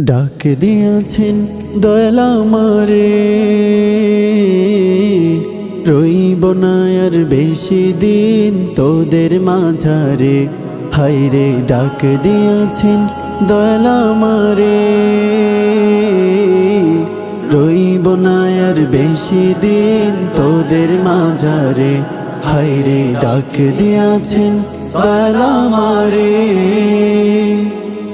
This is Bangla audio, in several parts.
ডাক দিয়াছেন দয়ালা মারে রইব না আর বেশি দিন তোদের মাঝারে। হাইরে ডাক দিয়াছেন দয়ালা মারে রইব না আর বেশি দিন তোদের মাঝারে। হাইরে ডাক দিয়াছেন দয়ালা মারে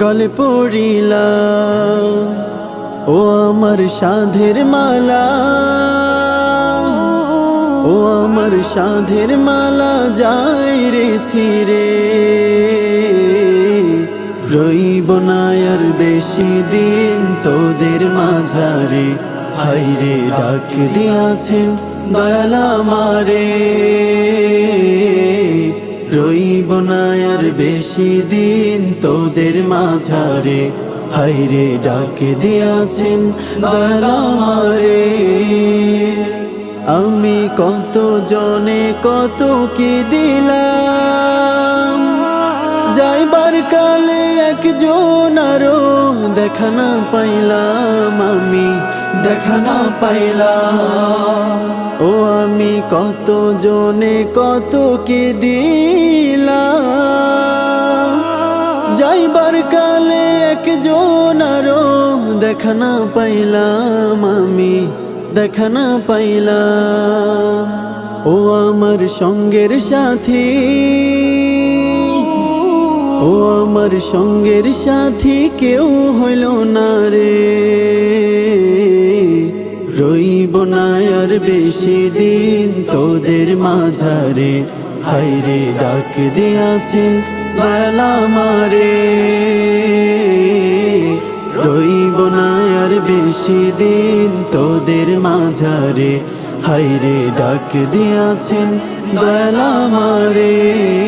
গলে পড়িলা। ও আমার সাধের মালা। ও আমার সাধের মালা যাই রে ছিরে। রইব না আর বেশি দিন তোদের মাঝারে। হাইরে ডাক দিয়াছেন দয়ালা মারে রইব না আর বেশি দিন তোদের মাঝারে হাইরে ডাকে দিয়াছেন দয়ালা মারে আমি কত জনে কত কি দিলাম? যাইবার কালে একজন আরও দেখা না পাইলাম, আমি দেখা না পাইলাম। ও আমি কত জনে কত কি দিলাম? একজন আরও দেখা না পাইলাম আমি, দেখা না পাইলাম। ও আমার সঙ্গের সাথী, ও আমার সঙ্গের সাথী কেউ হইল না রে। রইব না আর বেশি দিন তোদের মাঝারে। হাইরে ডাক দিয়াছেন বেলা মারে। রইব না আর বেশি দিন তোদের মাঝারে। হাইরে ডাক দিয়াছেন বেলা মারে।